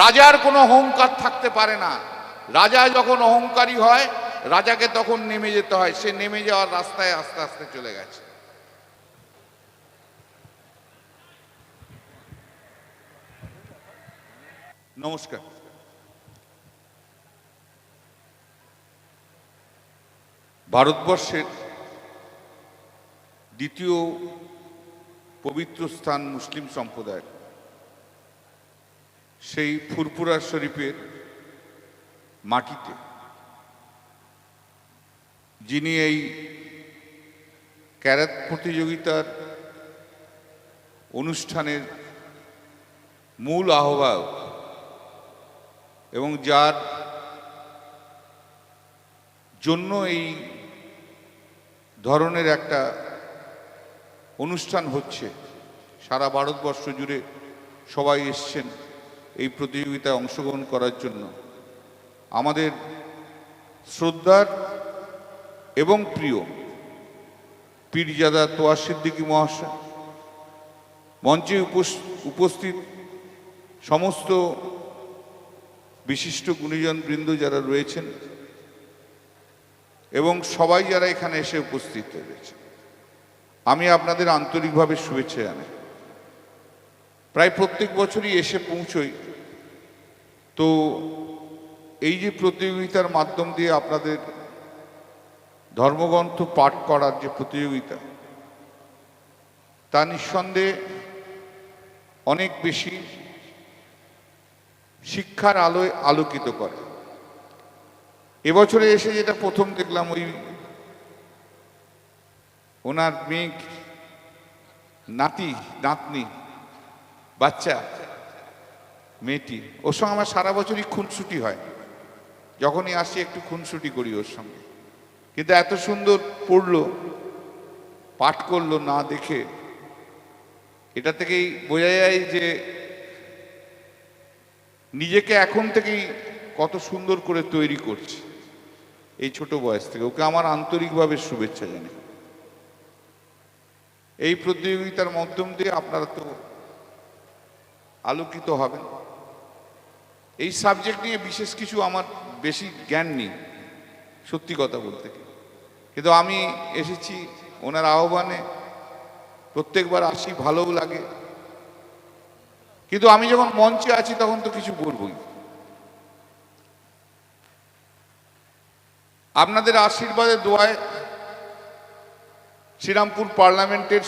রাজার কোনো অহংকার থাকতে পারে না। রাজা যখন অহংকারী হয়, রাজাকে তখন নেমে যেতে হয়। সে নেমে যাওয়ার রাস্তায় আস্তে আস্তে চলে গেছে। নমস্কার। ভারতবর্ষের দ্বিতীয় পবিত্র স্থান মুসলিম সম্প্রদায় সেই ফুরপুরা শরীফের মাটিতে। যিনি এই ক্যারাত প্রতিযোগিতার অনুষ্ঠানের মূল আহ্বায়ক এবং যার জন্য এই ধরনের একটা অনুষ্ঠান হচ্ছে, সারা ভারতবর্ষ জুড়ে সবাই এসছেন। এই প্রতিযোগিতায় অংশগ্রহণ করার জন্য। আমাদের শ্রদ্ধার এবং প্রিয় পীরজাদা তোয়া সিদ্দিকী মহাশয়, মঞ্চে উপস- উপস্থিত সমস্ত বিশিষ্ট গুণীজন বৃন্দ যারা রয়েছেন এবং সবাই যারা এখানে এসে উপস্থিত হয়েছে আমি আপনাদের আন্তরিকভাবে শুভেচ্ছা জানাই। প্রায় প্রত্যেক বছরই এসে পৌঁছই। তো এই যে প্রতিযোগিতার মাধ্যম দিয়ে আপনাদের ধর্মগ্রন্থ পাঠ করার যে প্রতিযোগিতা, তা নিঃসন্দেহে অনেক বেশি শিক্ষার আলোয় আলোকিত করে। এবছরে এসে যেটা প্রথম দেখলাম ওই ওনার মেয়ে নাতি, নাতনি বাচ্চা, মেয়েটি। ওর সঙ্গে আমার সারা বছরই খুনসুটি হয়। যখনই আসি একটু খুনসুটি করি ওর সঙ্গে। কিন্তু এত সুন্দর পড়ল, পাঠ করল না দেখে। এটা থেকেই বোঝা যায় যে নিজেকে এখন থেকেই কত সুন্দর করে তৈরি করছে। এই ছোট বয়স থেকে। ওকে আমার আন্তরিকভাবে শুভেচ্ছা জানাই। এই প্রতিযোগিতার মাধ্যম দিয়ে আপনারা তো আলোকিত হবেন এই সাবজেক্ট নিয়ে বিশেষ কিছু আমার বেশি জ্ঞান নেই, সত্যি কথা বলতে। কিন্তু আমি এসেছি ওনার আহ্বানে, প্রত্যেকবার আসি, ভালোও লাগে। কিন্তু আমি যখন মঞ্চে আছি তখন তো কিছু বলবই। আপনাদের আশীর্বাদে, দোয়ায় শ্রীরামপুর পার্লামেন্টের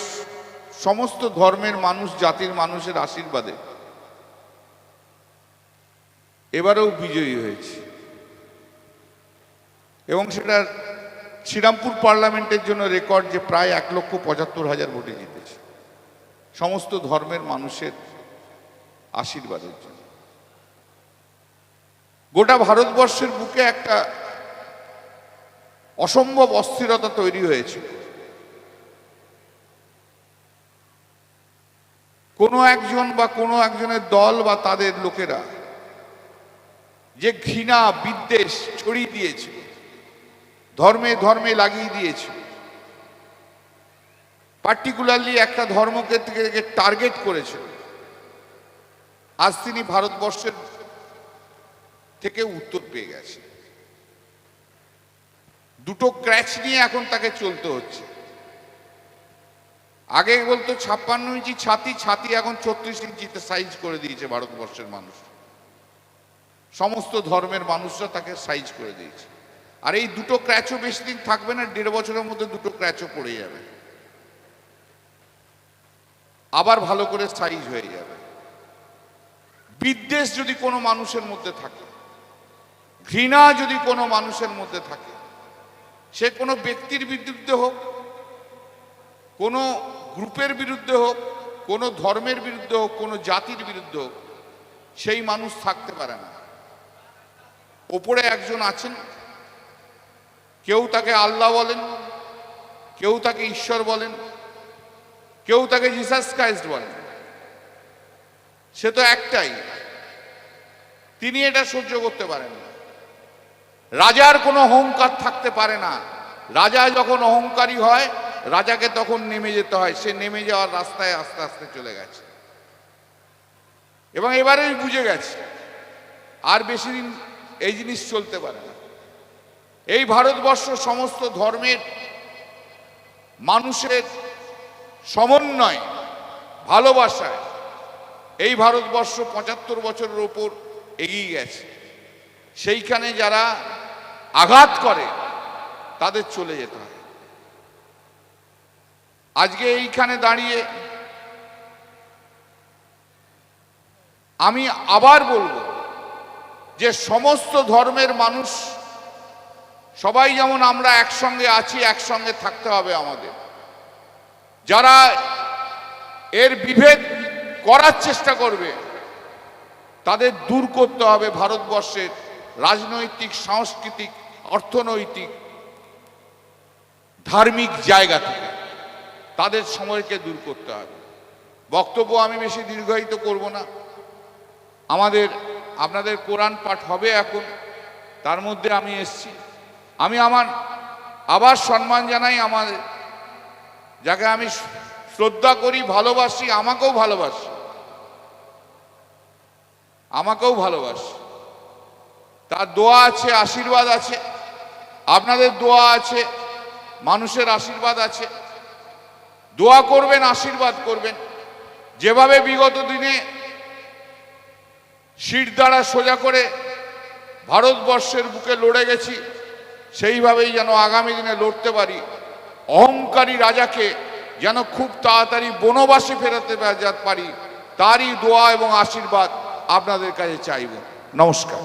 সমস্ত ধর্মের মানুষ, জাতির মানুষের আশীর্বাদে এবারেও বিজয়ী হয়েছে। এবং সেটা শ্রীরামপুর পার্লামেন্টের জন্য রেকর্ড যে প্রায় এক লক্ষ পঁচাত্তর হাজার ভোটে জিতেছে। সমস্ত ধর্মের মানুষের আশীর্বাদের জন্য। গোটা ভারতবর্ষের বুকে একটা অসম্ভব অস্থিরতা তৈরি হয়েছে কোনো একজন বা কোনো একজনের দল বা তাদের লোকেরা যে ঘৃণা বিদ্বেষ ছড়িয়ে দিয়েছে, ধর্মে ধর্মে লাগিয়ে দিয়েছে। পার্টিকুলারলি একটা ধর্মকে থেকে টার্গেট করেছে। আজ তিনি ভারতবর্ষের থেকে উত্তর পেয়ে গেছে। দুটো ক্র্যাচ নিয়ে এখন তাকে চলতে হচ্ছে। আগে বলতো ছাপ্পান্ন ইঞ্চি ছাতি ছাতি এখন ছত্রিশ ইঞ্চিতে সাইজ করে দিয়েছে ভারতবর্ষের মানুষ। সমস্ত ধর্মের মানুষরা তাকে সাইজ করে দিয়েছে। আর এই দুটো ক্র্যাচও বেশি দিন থাকবে না, দেড় বছরের মধ্যে দুটো ক্র্যাচও পড়ে যাবে। আবার ভালো করে সাইজ হয়ে যাবে। বিদ্বেষ যদি কোনো মানুষের মধ্যে থাকে, ঘৃণা যদি কোনো মানুষের মধ্যে থাকে, সে কোনো ব্যক্তির বিরুদ্ধে হোক, কোনো গ্রুপের বিরুদ্ধে হোক, কোনো ধর্মের বিরুদ্ধে হোক, কোনো জাতির বিরুদ্ধে হোক, সেই মানুষ থাকতে পারে না। ওপরে একজন আছেন। কেউ তাকে আল্লাহ বলেন, কেউ তাকে ঈশ্বর বলেন, কেউ তাকে জিসাস ক্রাইস্ট বলেন। সে তো একটাই। তিনি এটা সহ্য করতে পারেন না। রাজার কোনো অহংকার থাকতে পারে না। রাজা যখন অহংকারী হয়, রাজাকে তখন নেমে যেতে হয়। সে নেমে যাওয়ার রাস্তায় আস্তে আস্তে চলে গেছে। এবং এবারেই বুঝে গেছে। আর বেশি দিন এই জিনিস চলতে পারে না। এই ভারতবর্ষ সমস্ত ধর্মের মানুষের সমন্বয়, ভালোবাসায় এই ভারতবর্ষ পঁচাত্তর বছরের ওপর এগিয়ে গেছে। সেইখানে যারা আঘাত করে, তাদের চলে যেতে হয় আজকে এইখানে দাঁড়িয়ে আমি আবার বলব যে সমস্ত ধর্মের মানুষ, সবাই যেমন আমরা একসঙ্গে আছি, একসঙ্গে থাকতে হবে আমাদের। যারা এর বিভেদ করার চেষ্টা করবে, তাদের দূর করতে হবে ভারতবর্ষের রাজনৈতিক, সাংস্কৃতিক, অর্থনৈতিক, ধার্মিক জায়গা থেকে। তাদের সময়কে দূর করতে হবে। বক্তব্য আমি বেশি দীর্ঘায়িত করব না। আমাদের আপনাদের কোরআন পাঠ হবে এখন। তার মধ্যে আমি এসছি। আমি আমার, আবার সম্মান জানাই আমার, যাকে আমি শ্রদ্ধা করি, ভালোবাসি, আমাকেও ভালোবাসি। আমাকেও ভালোবাসি। তার দোয়া আছে, আশীর্বাদ আছে। আপনাদের দোয়া আছে, মানুষের আশীর্বাদ আছে। দোয়া করবেন, আশীর্বাদ করবেন। যেভাবে বিগত দিনে শির দ্বারা সোজা করে ভারতবর্ষের বুকে লড়ে গেছি, সেইভাবেই যেন আগামী দিনে লড়তে পারি। অহংকারী রাজাকে যেন খুব তাড়াতাড়ি বনবাসে ফেরাতে পারি, তারই দোয়া এবং আশীর্বাদ আপনাদের কাছে চাইব। নমস্কার।